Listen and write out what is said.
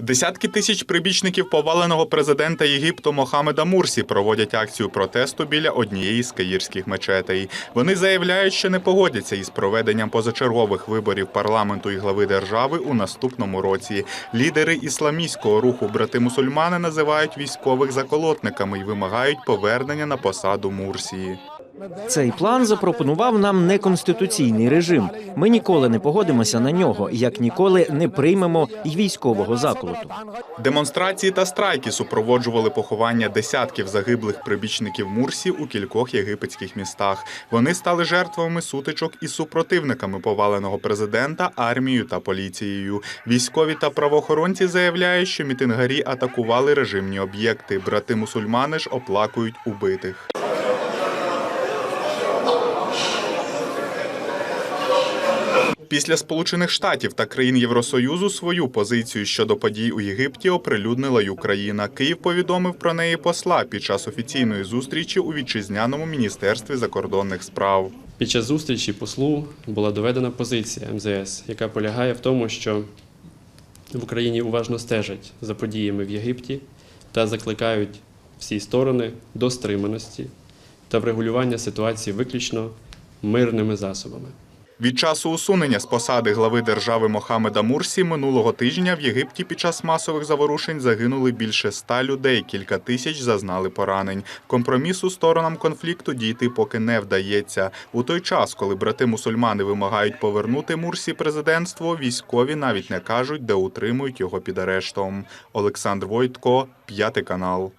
Десятки тисяч прибічників поваленого президента Єгипту Мохамеда Мурсі проводять акцію протесту біля однієї з каїрських мечетей. Вони заявляють, що не погодяться із проведенням позачергових виборів парламенту і глави держави у наступному році. Лідери ісламістського руху брати мусульмани називають військових заколотниками і вимагають повернення на посаду Мурсії. Цей план запропонував нам неконституційний режим. Ми ніколи не погодимося на нього, як ніколи не приймемо й військового заколоту. Демонстрації та страйки супроводжували поховання десятків загиблих прибічників Мурсі у кількох єгипетських містах. Вони стали жертвами сутичок із супротивниками поваленого президента, армією та поліцією. Військові та правоохоронці заявляють, що мітингарі атакували режимні об'єкти. Брати мусульмани ж оплакують убитих. Після Сполучених Штатів та країн Євросоюзу свою позицію щодо подій у Єгипті оприлюднила й Україна. Київ повідомив про неї посла під час офіційної зустрічі у вітчизняному міністерстві закордонних справ. Під час зустрічі послу була доведена позиція МЗС, яка полягає в тому, що в Україні уважно стежать за подіями в Єгипті та закликають всі сторони до стриманості та врегулювання ситуації виключно мирними засобами. Від часу усунення з посади глави держави Мохамеда Мурсі минулого тижня в Єгипті під час масових заворушень загинули більше ста людей, кілька тисяч зазнали поранень. Компромісу сторонам конфлікту дійти поки не вдається. У той час, коли брати мусульмани вимагають повернути Мурсі президентство, військові навіть не кажуть, де утримують його під арештом. Олександр Войтко, п'ятий канал.